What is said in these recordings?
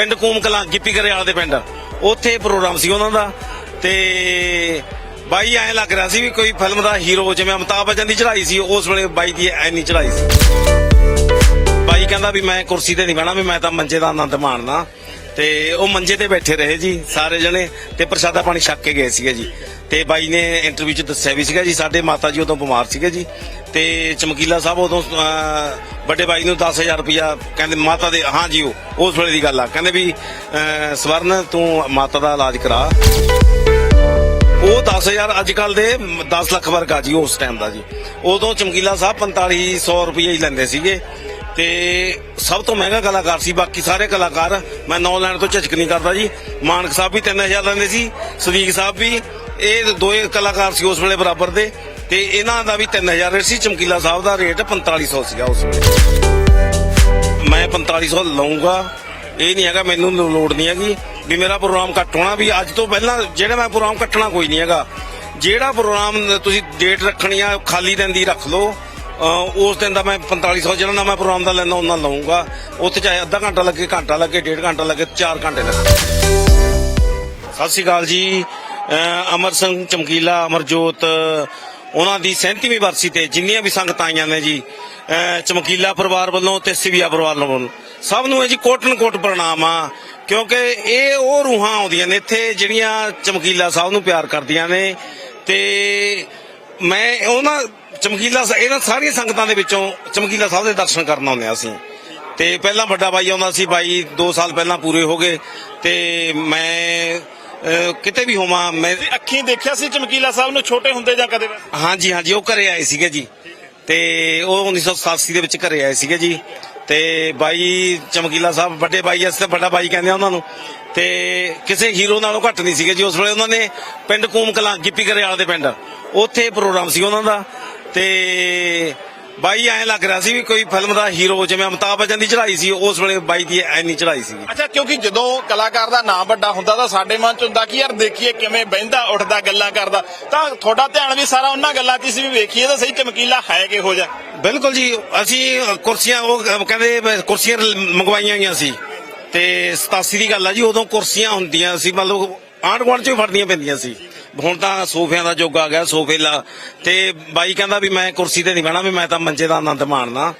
ਪਿੰਡ ਕੂਮ ਕਲਾਂ, ਗਿੱਪੀ ਗਰੇਵਾਲ ਦੇ ਪਿੰਡ। ਉੱਥੇ ਪ੍ਰੋਗਰਾਮ ਸੀ ਉਹਨਾਂ ਦਾ। ਤੇ ਬਾਈ ਐਂ ਲੱਗ ਰਿਹਾ ਸੀ ਵੀ ਕੋਈ ਫਿਲਮ ਦਾ ਹੀਰੋ ਜਿਵੇਂ ਅਮਿਤਾਭ ਬੱਚਨ ਦੀ ਚੜਾਈ ਸੀ, ਉਸ ਵੇਲੇ ਬਾਈ ਦੀ ਐਨੀ ਚੜਾਈ ਸੀ। ਬਾਈ ਕਹਿੰਦਾ ਵੀ ਮੈਂ ਕੁਰਸੀ ਤੇ ਨਹੀਂ ਬਹਿਣਾ, ਵੀ ਮੈਂ ਤਾਂ ਮੰਜੇ ਦਾ ਆਨੰਦ ਮਾਣਨਾ ਤੇ ਉਹ ਮੰਜੇ ਤੇ ਬੈਠੇ ਰਹੇ ਜੀ ਸਾਰੇ ਜਣੇ, ਤੇ ਪ੍ਰਸ਼ਾਦਾ ਪਾਣੀ ਛੱਕ ਕੇ ਗਏ ਸੀਗੇ ਜੀ। ਤੇ ਬਾਈ ਨੇ ਇੰਟਰਵਿਊ 'ਚ ਦੱਸਿਆ ਵੀ ਸੀਗਾ ਜੀ, ਸਾਡੇ ਮਾਤਾ ਜੀ ਉਦੋਂ ਬਿਮਾਰ ਸੀਗੇ ਜੀ। ਤੇ ਚਮਕੀਲਾ ਸਾਹਿਬ ਉਦੋਂ ਵੱਡੇ ਬਾਈ ਨੂੰ 10000 ਰੁਪਇਆ ਕਹਿੰਦੇ, ਮਾਤਾ ਦੇ, ਹਾਂ ਜੀ, ਉਹ, ਉਸ ਵੇਲੇ ਦੀ ਗੱਲ ਆ। ਕਹਿੰਦੇ ਵੀ ਸਵਰਨ, ਤੂੰ ਮਾਤਾ ਦਾ ਇਲਾਜ ਕਰਾ। ਉਹ 10000 ਅੱਜ ਕੱਲ ਦੇ 10 ਲੱਖ ਵਰਗਾ ਜੀ, ਉਸ ਟਾਈਮ ਦਾ ਜੀ। ਉਦੋਂ ਚਮਕੀਲਾ ਸਾਹਿਬ 4500 ਰੁਪਏ ਹੀ ਲੈਂਦੇ ਸੀਗੇ। ਤੇ ਸਭ ਤੋਂ ਮਹਿੰਗਾ ਕਲਾਕਾਰ ਸੀ, ਬਾਕੀ ਸਾਰੇ ਕਲਾਕਾਰ, ਮੈਂ ਨੌ ਲੈਣ ਤੋਂ ਝਿਜਕ ਨਹੀਂ ਕਰਦਾ ਜੀ। ਮਾਨਕ ਸਾਹਿਬ ਵੀ 3000 ਲੈਂਦੇ ਸੀ, ਸਦੀਕ ਸਾਹਿਬ ਵੀ ਇਹ ਦੋਏ ਕਲਾਕਾਰ ਸੀ ਉਸ ਵੇਲੇ ਬਰਾਬਰ ਦੇ ਤੇ ਇਹਨਾਂ ਦਾ ਵੀ 3000 ਰੇਟ ਸੀ, ਚਮਕੀਲਾ ਸਾਹਿਬ ਦਾ ਰੇਟ 4500 ਸੀਗਾ ਉਸ ਵੇਲੇ। ਮੈਂ 4500 ਲਵਾਂਗਾ ਇਹ ਨਹੀਂ ਹੈਗਾ, ਮੈਨੂੰ ਲੋੜ ਨਹੀਂ ਹੈਗੀ ਵੀ ਮੇਰਾ ਪ੍ਰੋਗਰਾਮ ਕੱਟ ਹੋਣਾ, ਵੀ ਅੱਜ ਤੋਂ ਪਹਿਲਾਂ ਜਿਹੜਾ ਮੈਂ ਪ੍ਰੋਗਰਾਮ ਕੱਟਣਾ ਕੋਈ ਨਹੀਂ ਹੈਗਾ। ਜਿਹੜਾ ਪ੍ਰੋਗਰਾਮ ਤੁਸੀਂ ਡੇਟ ਰੱਖਣੀ ਆ ਖਾਲੀ ਦਿਨ ਦੀ ਰੱਖ ਲਓ। ਉਸ ਦਿਨ ਦਾ ਮੈਂ 4500 ਜਿਹੜਾ ਨਾ ਮੈਂ ਪ੍ਰੋਗਰਾਮ ਦਾ ਲੈਣਾ, ਉਹਨਾਂ ਲਵਾਂਗਾ ਉੱਥੇ ਚਾਹੇ ਅੱਧਾ ਘੰਟਾ ਲੱਗੇ ਘੰਟਾ ਲੱਗੇ, ਡੇਢ ਘੰਟਾ ਲੱਗੇ 4 ਘੰਟੇ ਲੱਗੇ। ਸਤਿ ਸ਼੍ਰੀ ਅਕਾਲ ਜੀ। ਅਮਰ ਸਿੰਘ, ਚਮਕੀਲਾ, ਅਮਰਜੋਤ, ਉਹਨਾਂ ਦੀ 37ਵੀਂ ਵਰਸੀ ਤੇ ਜਿੰਨੀਆਂ ਵੀ ਸੰਗਤਾਂ ਆਈਆਂ ਨੇ ਜੀ ਚਮਕੀਲਾ ਪਰਿਵਾਰ ਵੱਲੋਂ ਤੇ ਸਿਵਿਆ ਪਰਿਵਾਰ ਵੱਲੋਂ, ਸਭ ਨੂੰ ਇਹ ਜੀ ਕੋਟਨ ਕੋਟ ਪ੍ਰਣਾਮ ਆ, ਕਿਉਂਕਿ ਇਹ ਉਹ ਰੂਹਾਂ ਆਉਂਦੀਆਂ ਨੇ ਇੱਥੇ ਜਿਹੜੀਆਂ ਚਮਕੀਲਾ ਸਾਹਿਬ ਨੂੰ ਪਿਆਰ ਕਰਦੀਆਂ ਨੇ, ਤੇ ਮੈਂ ਉਹਨਾਂ ਚਮਕੀਲਾ ਇਹਨਾਂ ਸਾਰੀਆਂ ਸੰਗਤਾਂ ਦੇ ਵਿੱਚੋਂ ਚਮਕੀਲਾ ਸਾਹਿਬ ਦੇ ਦਰਸ਼ਨ ਕਰਨ ਆਉਂਦੇ ਹਾਂ ਅਸੀਂ। ਤੇ ਪਹਿਲਾਂ ਵੱਡਾ ਬਾਈ ਆਉਂਦਾ ਸੀ, ਬਾਈ 2 ਸਾਲ ਪਹਿਲਾਂ ਪੂਰੇ ਹੋ ਗਏ, ਤੇ ਮੈਂ ਅਹ, ਕਿਤੇ ਵੀ ਹੋਵਾਂ ਮੈਂ ਅੱਖੀਂ ਦੇਖਿਆ ਸੀ ਚਮਕੀਲਾ ਸਾਹਿਬ ਨੂੰ ਛੋਟੇ ਹੁੰਦੇ ਜਾਂ ਕਦੇ ਵੈਸੇ? ਹਾਂਜੀ ਹਾਂਜੀ ਉਹ ਘਰੇ ਆਏ ਸੀਗੇ ਜੀ। ਤੇ ਉਹ 1987 ਦੇ ਵਿੱਚ ਘਰੇ ਆਏ ਸੀਗੇ ਜੀ। ਤੇ ਬਾਈ ਚਮਕੀਲਾ ਸਾਹਿਬ ਵੱਡੇ ਬਾਈ ਅਸ ਤੇ ਵੱਡਾ ਬਾਈ ਕਹਿੰਦੇ ਆ ਉਹਨਾਂ ਨੂੰ। ਤੇ ਕਿਸੇ ਹੀਰੋ ਨਾਲੋਂ ਘੱਟ ਨਹੀਂ ਸੀਗੇ ਜੀ। ਉਸ ਵੇਲੇ ਉਹਨਾਂ ਨੇ ਪਿੰਡ ਕੂਮ ਕਲਾਂ ਗਿੱਪੀ ਗਰੇਵਾਲ ਦੇ ਪਿੰਡ। ਉੱਥੇ ਪ੍ਰੋਗਰਾਮ ਸੀ ਉਹਨਾਂ ਦਾ। ਤੇ ਬਾਈ ਐਂ ਲੱਗ ਰਿਹਾ ਸੀ ਵੀ ਕੋਈ ਫਿਲਮ ਦਾ ਹੀਰੋ ਜਿਵੇਂ ਅਮਿਤਾਭ ਬੱਚਨ ਦੀ ਚੜ੍ਹਾਈ ਸੀ ਉਸ ਵੇਲੇ ਬਾਈ ਦੀ ਐਨੀ ਚੜ੍ਹਾਈ ਸੀ ਅੱਛਾ ਕਿਉਂਕਿ ਜਦੋਂ ਕਲਾਕਾਰ ਦਾ ਨਾਮ ਵੱਡਾ ਹੁੰਦਾ ਤਾਂ ਸਾਡੇ ਮਨ ਚ ਹੁੰਦਾ ਕਿ ਯਾਰ ਦੇਖੀਏ ਕਿਵੇਂ ਬਹਿੰਦਾ ਉੱਠਦਾ ਗੱਲਾਂ ਕਰਦਾ। ਤਾਂ ਤੁਹਾਡਾ ਧਿਆਨ ਵੀ ਸਾਰਾ ਉਹਨਾਂ ਗੱਲਾਂ 'ਚ ਸੀ ਵੀ ਵੇਖੀਏ ਤਾਂ ਸਹੀ ਚਮਕੀਲਾ ਹੈ ਕਿਹੋ ਜਿਹਾ। ਬਿਲਕੁਲ ਜੀ ਅਸੀਂ ਕੁਰਸੀਆਂ ਉਹ ਕਹਿੰਦੇ ਕੁਰਸੀਆਂ ਮੰਗਵਾਈਆਂ ਹੋਈਆਂ ਸੀ। ਤੇ 87 ਦੀ ਗੱਲ ਆ ਜੀ ਉਦੋਂ ਕੁਰਸੀਆਂ ਹੁੰਦੀਆਂ ਸੀ ਮਤਲਬ ਆਂਢ ਗੁਆਂਢ ਚੋਂ ਹੀ ਫੜਨੀਆਂ ਪੈਂਦੀਆਂ ਸੀ। ਹੁਣ ਤਾਂ ਸੋਫਿਆਂ ਦਾ ਯੁੱਗ ਆ ਗਿਆ, ਸੋਫੇ ਲਾ। ਤੇ ਬਾਈ ਕਹਿੰਦਾ ਵੀ ਮੈਂ ਕੁਰਸੀ ਤੇ ਨਹੀਂ ਬਹਿਣਾ, ਵੀ ਮੈਂ ਤਾਂ ਮੰਜੇ ਦਾ ਆਨੰਦ ਮਾਣਨਾ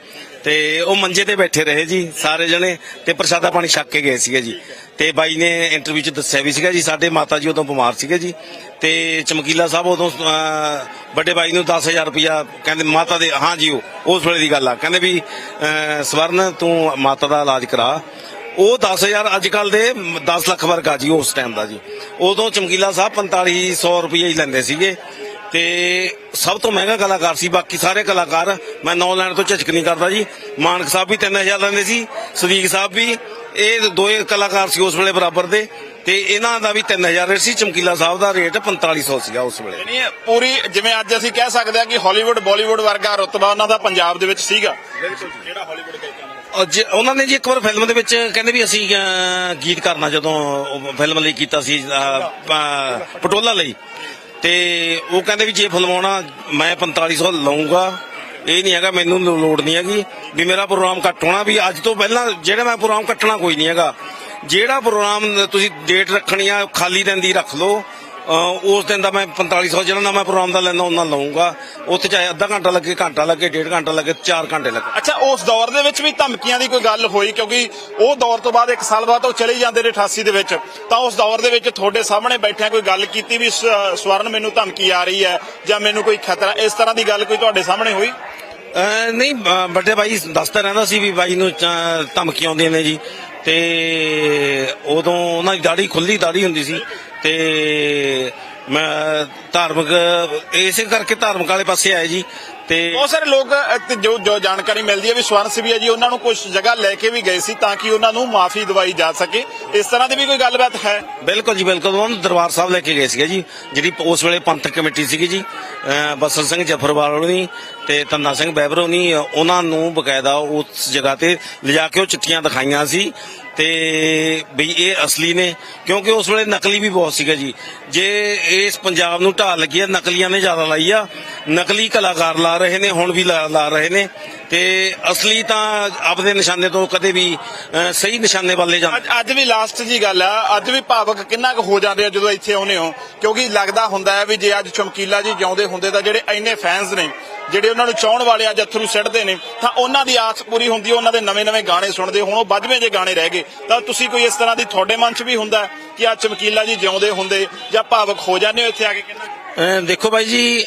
ਤੇ ਉਹ ਮੰਜੇ ਤੇ ਬੈਠੇ ਰਹੇ ਜੀ, ਸਾਰੇ ਜਣੇ। ਤੇ ਪ੍ਰਸ਼ਾਦਾ ਪਾਣੀ ਛੱਕ ਕੇ ਗਏ ਸੀਗੇ ਜੀ। ਤੇ ਬਾਈ ਨੇ ਇੰਟਰਵਿਊ 'ਚ ਦੱਸਿਆ ਵੀ ਸੀਗਾ ਜੀ, ਸਾਡੇ ਮਾਤਾ ਜੀ ਉਦੋਂ ਬਿਮਾਰ ਸੀਗੇ ਜੀ। ਤੇ ਚਮਕੀਲਾ ਸਾਹਿਬ ਉਦੋਂ ਵੱਡੇ ਬਾਈ ਨੂੰ 10000 ਰੁਪਇਆ ਕਹਿੰਦੇ, ਮਾਤਾ ਦੇ, ਹਾਂ ਜੀ, ਉਹ, ਉਸ ਵੇਲੇ ਦੀ ਗੱਲ ਆ। ਕਹਿੰਦੇ ਵੀ ਸਵਰਨ, ਤੂੰ ਮਾਤਾ ਦਾ ਇਲਾਜ ਕਰਾ। ਉਹ 10000 ਅੱਜ ਕੱਲ ਦੇ 10 ਲੱਖ ਵਰਗਾ ਜੀ ਉਸ ਟਾਈਮ ਦਾ ਜੀ। ਉਦੋਂ ਚਮਕੀਲਾ ਸਾਹਿਬ 4500 ਰੁਪਏ ਹੀ ਲੈਂਦੇ ਸੀਗੇ। ਤੇ ਸਭ ਤੋਂ ਮਹਿੰਗਾ ਕਲਾਕਾਰ ਸੀ, ਬਾਕੀ ਸਾਰੇ ਕਲਾਕਾਰ ਮੈਂ ਨੌ ਲੈਣ ਤੋਂ ਝਿਜਕ ਨਹੀਂ ਕਰਦਾ ਜੀ। ਮਾਨਕ ਸਾਹਿਬ ਵੀ 3000 ਲੈਂਦੇ ਸੀ, ਸਦੀਕ ਸਾਹਿਬ ਵੀ, ਇਹ ਦੋਏ ਕਲਾਕਾਰ ਸੀ ਉਸ ਵੇਲੇ ਬਰਾਬਰ ਦੇ। ਤੇ ਇਹਨਾਂ ਦਾ ਵੀ 3000 ਰੇਟ ਸੀ ਚਮਕੀਲਾ ਸਾਹਿਬ ਦਾ ਰੇਟ 4500 ਸੀਗਾ ਉਸ ਵੇਲੇ। ਯਾਨੀ ਪੂਰੀ ਜਿਵੇਂ ਅੱਜ ਅਸੀਂ ਕਹਿ ਸਕਦੇ ਹਾਂ ਕਿ ਹਾਲੀਵੁੱਡ ਬਾਲੀਵੁੱਡ ਵਰਗਾ ਰੁਤਬਾ ਉਹਨਾਂ ਦਾ ਪੰਜਾਬ ਦੇ ਵਿੱਚ ਸੀਗਾ। ਬਿਲਕੁਲ ਜਿਹੜਾ ਹਾਲੀਵੁੱਡ ਕਹਿੰਦੇ ਉਹਨਾਂ ਨੇ ਜੀ ਇੱਕ ਵਾਰ ਫਿਲਮ ਦੇ ਵਿੱਚ ਕਹਿੰਦੇ ਵੀ ਅਸੀਂ ਗੀਤ ਕਰਨਾ ਜਦੋਂ ਉਹ ਫਿਲਮ ਲਈ ਕੀਤਾ ਸੀ ਪਟੋਲਾ ਲਈ ਤੇ ਉਹ ਕਹਿੰਦੇ ਵੀ ਜੇ ਫਿਲਮਾਉਣਾ ਮੈਂ 4500 ਲਵਾਂਗਾ ਇਹ ਨਹੀਂ ਹੈਗਾ ਮੈਨੂੰ ਲੋੜ ਨਹੀਂ ਹੈਗੀ। ਵੀ ਮੇਰਾ ਪ੍ਰੋਗਰਾਮ ਕੱਟ ਹੋਣਾ ਵੀ ਅੱਜ ਤੋਂ ਪਹਿਲਾਂ ਜਿਹੜਾ ਮੈਂ ਪ੍ਰੋਗਰਾਮ ਕੱਟਣਾ ਕੋਈ ਨਹੀਂ ਹੈਗਾ। ਜਿਹੜਾ ਪ੍ਰੋਗਰਾਮ ਤੁਸੀਂ ਡੇਟ ਰੱਖਣੀ ਆ ਖਾਲੀ ਦਿਨ ਦੀ ਰੱਖ ਲਓ। ਉਸ ਦਿਨ ਦਾ ਮੈਂ 4500 ਜਿਹੜਾ ਨਾ ਮੈਂ ਪ੍ਰੋਗਰਾਮ ਦਾ ਲੈਣਾ ਉਹਨਾਂ ਲਵਾਂਗਾ ਉੱਥੇ ਚਾਹੇ ਅੱਧਾ ਘੰਟਾ ਲੱਗੇ ਘੰਟਾ ਲੱਗੇ ਡੇਢ ਘੰਟਾ ਲੱਗੇ 4 ਘੰਟੇ ਲੱਗੇ। ਅੱਛਾ ਉਸ ਦੌਰ ਦੇ ਵਿੱਚ ਵੀ ਧਮਕੀਆਂ ਦੀ ਕੋਈ ਗੱਲ ਹੋਈ? ਕਿਉਂਕਿ ਉਹ ਦੌਰ ਤੋਂ ਬਾਅਦ ਇੱਕ ਸਾਲ ਬਾਅਦ ਉਹ ਚਲੇ ਜਾਂਦੇ ਨੇ 88 ਦੇ ਵਿੱਚ। ਤਾਂ ਉਸ ਦੌਰ ਦੇ ਵਿੱਚ ਤੁਹਾਡੇ ਸਾਹਮਣੇ ਬੈਠਿਆਂ ਕੋਈ ਗੱਲ ਕੀਤੀ ਵੀ ਸਵਰਨ ਮੈਨੂੰ ਧਮਕੀ ਆ ਰਹੀ ਹੈ ਜਾਂ ਮੈਨੂੰ ਕੋਈ ਖਤਰਾ? ਇਸ ਤਰ੍ਹਾਂ ਦੀ ਗੱਲ ਕੋਈ ਤੁਹਾਡੇ ਸਾਹਮਣੇ ਹੋਈ? ਨਹੀਂ ਵੱਡੇ ਬਾਈ ਦੱਸਦਾ ਰਹਿੰਦਾ ਸੀ ਵੀ ਬਾਈ ਨੂੰ ਧਮਕੀਆਂ ਆਉਂਦੀਆਂ ਨੇ ਜੀ। ਤੇ ਉਦੋਂ ਉਹਨਾਂ ਦੀ ਦਾੜੀ ਖੁੱਲੀ ਦਾੜੀ ਹੁੰਦੀ ਸੀ ਤੇ ਮੈਂ ਧਾਰਮਿਕ ਇਸੇ ਕਰਕੇ ਧਾਰਮਿਕ ਵਾਲੇ ਪਾਸੇ ਆਏ ਜੀ ਤੇ ਬਹੁਤ ਸਾਰੇ ਲੋਕ ਅ, ਤੇ ਜੋ ਜੋ ਜਾਣਕਾਰੀ ਮਿਲਦੀ ਹੈ ਵੀ ਸਵਰਨ ਸਿਵੀਆ ਜੀ ਉਹਨਾਂ ਨੂੰ ਕੁਝ ਜਗ੍ਹਾ ਲੈ ਕੇ ਵੀ ਗਏ ਸੀ ਤਾਂ ਕਿ ਉਹਨਾਂ ਨੂੰ ਮਾਫੀ ਦਵਾਈ ਜਾ ਸਕੇ। ਇਸ ਤਰ੍ਹਾਂ ਦੀ ਵੀ ਕੋਈ ਗੱਲਬਾਤ ਹੈ? ਬਿਲਕੁਲ ਜੀ ਬਿਲਕੁਲ। ਉਹਨਾਂ ਨੂੰ ਦਰਬਾਰ ਸਾਹਿਬ ਲੈ ਕੇ ਗਏ ਸੀਗੇ ਜੀ ਜਿਹੜੀ ਉਸ ਵੇਲੇ ਪੰਥਕ ਕਮੇਟੀ ਸੀਗੀ ਜੀ ਅਹ ਬਸਲ ਸਿੰਘ ਜਫਰਵਾਲ ਹੋਣੀ ਤੇ ਤੰਨਾ ਸਿੰਘ ਬੈਬਰ ਹੋਣੀ ਉਹਨਾਂ ਨੂੰ ਬਕਾਇਦਾ ਉਸ ਜਗ੍ਹਾ ਤੇ ਲਿਜਾ ਕੇ ਉਹ ਚਿੱਠੀਆਂ ਦਿਖਾਈਆਂ ਸੀ। ਤੇ ਵੀ ਇਹ ਅਸਲੀ ਨੇ, ਕਿਉਂਕਿ ਉਸ ਵੇਲੇ ਨਕਲੀ ਵੀ ਬਹੁਤ ਸੀਗਾ ਜੀ। ਜੇ ਇਸ ਪੰਜਾਬ ਨੂੰ ਢਾਲ ਲੱਗੀ ਆ, ਨਕਲੀਆਂ ਨੇ ਜ਼ਿਆਦਾ ਲਾਈ ਆ। ਨਕਲੀ ਕਲਾਕਾਰ ਲਾ ਰਹੇ ਨੇ, ਹੁਣ ਵੀ ਲਾ ਰਹੇ ਨੇ। ਤੇ ਅਸਲੀ ਤਾਂ ਆਪਦੇ ਨਿਸ਼ਾਨੇ ਤੋਂ ਕਦੇ ਵੀ ਸਹੀ ਨਿਸ਼ਾਨੇ ਵੱਲ ਜਾਂਦੇ। ਅੱਜ ਵੀ ਲਾਸਟ ਜੀ ਗੱਲ ਆ। ਅੱਜ ਵੀ ਭਾਵਕ ਕਿੰਨਾ ਕੁ ਹੋ ਜਾਂਦੇ ਆ ਜਦੋਂ ਇੱਥੇ ਆਉਨੇ ਹੋ। ਕਿਉਂਕਿ ਲੱਗਦਾ ਹੁੰਦਾ ਹੈ ਵੀ ਜੇ ਅੱਜ ਚਮਕੀਲਾ ਜੀ ਜਿਉਂਦੇ ਹੁੰਦੇ ਤਾਂ ਜਿਹੜੇ ਇੰਨੇ ਫੈਨਸ ਨੇ ਜਿਹੜੇ ਉਹਨਾਂ ਨੂੰ ਚਾਹਣ ਵਾਲੇ ਅੱਜ ਅਥਰੂ ਸਿੱਟਦੇ ਨੇ, ਤਾਂ ਉਹਨਾਂ ਦੀ ਆਸ ਪੂਰੀ ਹੁੰਦੀ, ਉਹਨਾਂ ਦੇ ਨਵੇਂ-ਨਵੇਂ ਗਾਣੇ ਸੁਣਦੇ, ਹੁਣ ਉਹ ਵੱਧਵੇਂ ਜੇ ਗਾਣੇ ਰਹਿ ਗਏ। ਤਾਂ ਤੁਸੀਂ ਕੋਈ ਇਸ ਤਰ੍ਹਾਂ ਦੀ ਤੁਹਾਡੇ ਮਨ 'ਚ ਵੀ ਹੁੰਦਾ ਕਿ ਆ ਚਮਕੀਲਾ ਜੀ ਜਿਉਂਦੇ ਹੁੰਦੇ ਜਾਂ ਭਾਵਕ ਹੋ ਜਾਂਦੇ ਹੋ ਇੱਥੇ ਆ ਕੇ ਕਿੰਨਾ ਦੇਖੋ ਬਾਈ ਜੀ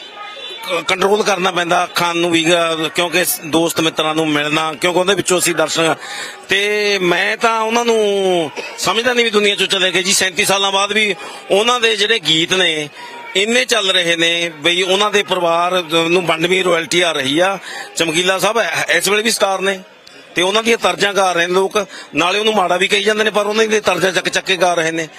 ਕੰਟਰੋਲ ਕਰਨਾ ਪੈਂਦਾ ਅੱਖਾਂ ਨੂੰ ਵੀ ਕਿਉਂਕਿ ਦੋਸਤ ਮਿੱਤਰਾਂ ਨੂੰ ਮਿਲਣਾ, ਕਿਉਂਕਿ ਉਹਦੇ ਵਿੱਚੋਂ ਅਸੀਂ ਦਰਸ਼ਨ ਤੇ ਮੈਂ ਤਾਂ ਉਹਨਾਂ ਨੂੰ ਸਮਝਦਾ ਨਹੀਂ ਵੀ ਦੁਨੀਆ ਚੋਂ ਚਲੇ ਗਏ ਜੀ। 37 ਸਾਲਾਂ ਬਾਅਦ ਵੀ ਉਹਨਾਂ ਦੇ ਜਿਹੜੇ ਗੀਤ ਨੇ ਇੰਨੇ ਚੱਲ ਰਹੇ ਨੇ ਬਈ ਉਹਨਾਂ ਦੇ ਪਰਿਵਾਰ ਨੂੰ ਵੰਡਵੀਂ ਰਾਇਲਟੀ ਆ ਰਹੀ ਆ। ਚਮਕੀਲਾ ਸਾਹਿਬ ਇਸ ਵੇਲੇ ਵੀ ਸਟਾਰ ਨੇ ਤੇ ਉਹਨਾਂ ਦੀਆਂ ਤਰਜ਼ਾਂ ਗਾ ਰਹੇ ਨੇ ਲੋਕ। ਨਾਲੇ ਉਹਨੂੰ ਮਾੜਾ ਵੀ ਕਹੀ ਜਾਂਦੇ ਨੇ, ਪਰ ਉਹਨਾਂ ਦੀਆਂ ਤਰਜ਼ਾਂ ਚੱਕ ਚੱਕ ਕੇ ਗਾ ਰਹੇ ਨੇ।